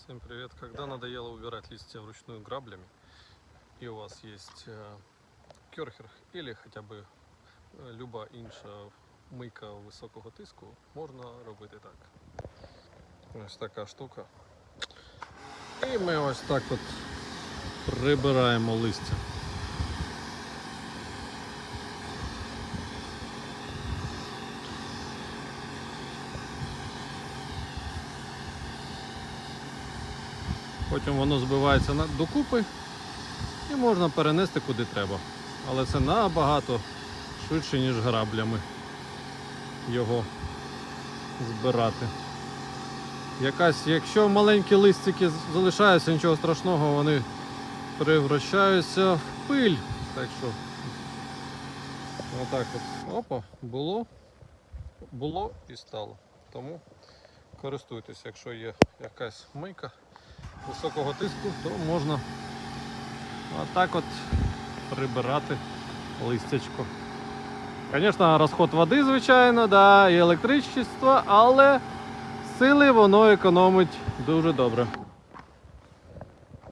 Всем привет! Когда надоело убирать листья вручную граблями, и у вас есть э, кьорхер или хоча б е, люба інша мийка високого тиску, можна робити так. Ось така штука. І ми ось так от прибираємо листя. Потім воно збивається докупи і можна перенести куди треба. Але це набагато швидше, ніж граблями його збирати. Якась, якщо маленькі листики залишаються, нічого страшного, вони превращаються в пиль. Так що отак от. Опа, було, було і стало. Тому користуйтесь, якщо є якась мийка високого тиску, то можна отак от прибирати листячко. Звісно, розход води, звичайно, да, і електричество, але сили воно економить дуже добре.